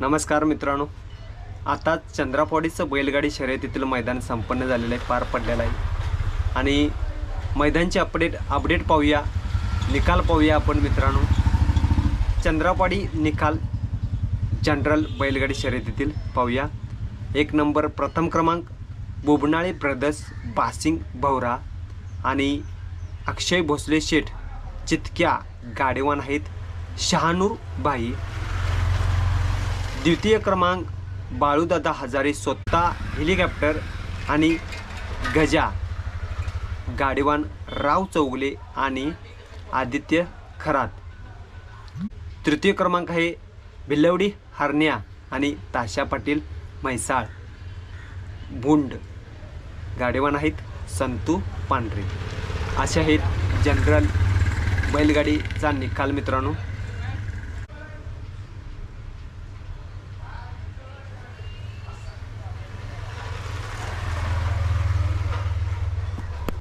नमस्कार मित्रांनो. आता चंद्रापवाडीचं बैलगाडी शर्यतीतील मैदान संपन्न झालेलं आहे पार पडलेलं आहे. आणि मैदानचे अपडेट अपडेट पाहूया निकाल पाहूया आपण मित्रांनो. चंद्रापाडी निकाल जनरल बैलगाडी शर्यतीतील पाहूया. एक नंबर प्रथम क्रमांक बोबनाळे ब्रदर्स बासिंग भवरा आणि अक्षय भोसले शेठ चितक्या गाडेवान आहेत शहानूर बाई द्वितीय क्रमांक बाळूदादा हजारे स्वतः हेलिकॉप्टर आणि गजा गाडीवान राव चौगले आणि आदित्य खरात. तृतीय क्रमांक आहे भिल्लवडी हरण्या आणि ताशा पाटील म्हैसाळ. बुंड गाडीवान आहेत संतू पांढरे. असे आहेत जनरल बैलगाडीचा निकाल मित्रांनो.